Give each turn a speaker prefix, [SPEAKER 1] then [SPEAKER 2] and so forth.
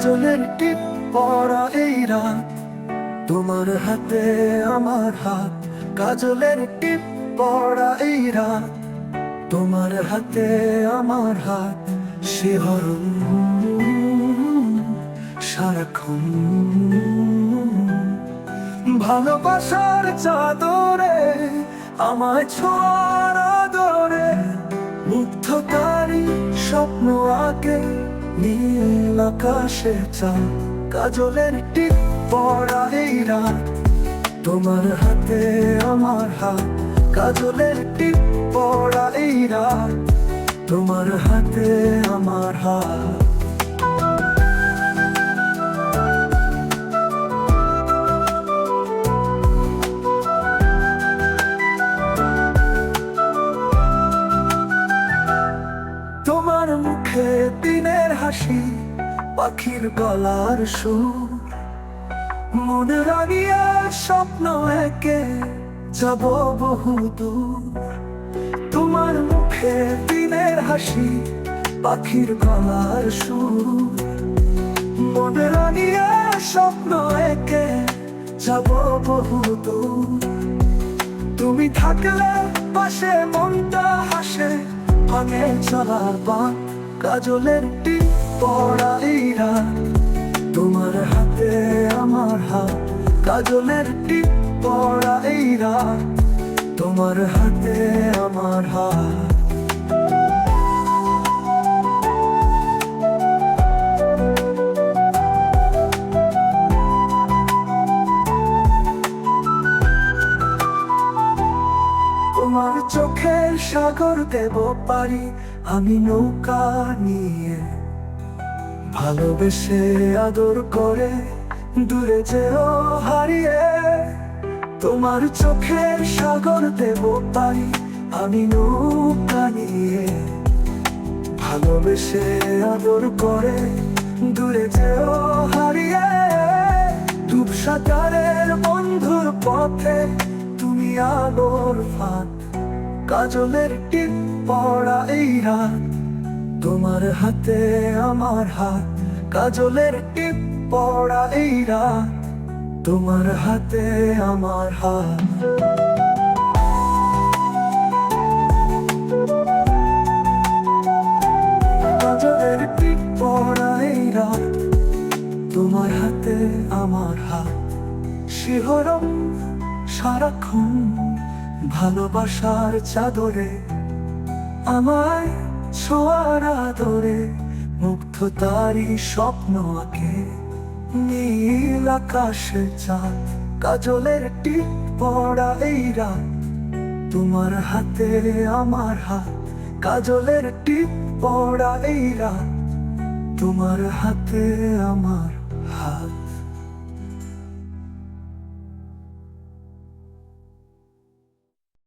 [SPEAKER 1] কাজলের টিপ পরা এই রাত। তোমার হাতে আমার হাত, কাজলের টিপ পড়া এই রাত। তোমার হাতে আমার হাত শিহরণ সারাক্ষণ। ভালোবাসার চাদরে আমায় ছোঁয়ারা দরে মুগ্ধতারি স্বপ্ন আগে নিয়ে। আকাশে চাঁদ, কাজলের টিপ পড়া এই রাত। তোমার হাতে আমার হাত, কাজলের টিপ পড়া এই রাত। তোমার হাতে আমার হাত। তোমার মুখে দিনের হাসি পাখির গলার সুর। মনে রাগিয়া স্বপ্ন একে যাব বহু দূর। তোমার মুখে দিনের হাসি, পাখির গলার সুর। মনে রাগিয়া স্বপ্ন একে যাব বহু দূর। তুমি থাকলে পাশে মনটা হাসে, ভাঙে চলার পথ কাজলের টিপ কাজলের টিপ পড়া তোমার হাতে আমার হাত। তোমার চোখের সাগর দেব পারি আমি নৌকা নিয়ে, ভালোবেসে আদর করে দূরে যেও, হারিয়ে তোমার চোখের সাগর দেব পারি আমি নিয়ে ভালোবেসে আদর করে দূরে যেও, হারিয়ে ডুব বন্ধুর পথে তুমি আলোর ফাঁক কাজলের টিপ পড়া এই রাত। তোমার হাতে আমার হাত, কাজলের টিপ পড়া এই রাত তোমার হাতে আমার হাত। রাত তোমার হাতে আমার হাত। শিহরম সারাক্ষণ ভালোবাসার চাদরে, আমায় ছোঁয়ার আদরে মুগ্ধ তারি স্বপ্ন আঁকে। নীল আকাশে চাঁদ, কাজলের টিপ পড়া এই রাত। তোমার হাতে আমার হাত, কাজলের টিপ পড়া এই রাত। তোমার হাতে আমার